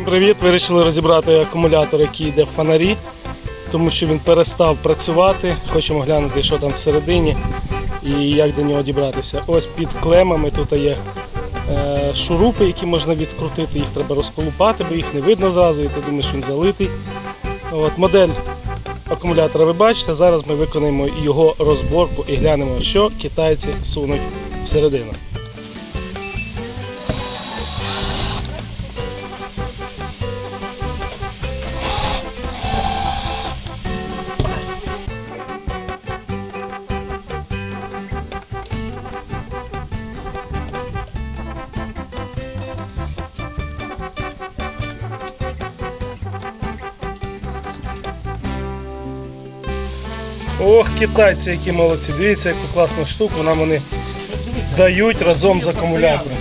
Всім привіт! Вирішили розібрати акумулятор, який йде в фонарі, тому що він перестав працювати. Хочемо глянути, що там всередині і як до нього дібратися. Ось під клемами тут є е, шурупи, які можна відкрутити, їх треба розколупати, бо їх не видно зразу, і ти думаєш, він залитий. От, модель акумулятора ви бачите. Зараз ми виконаємо його розборку і глянемо, що китайці сунуть всередину. Ох, китайці, які молодці. Дивіться, яку класну штуку нам вони дають разом з акумулятором.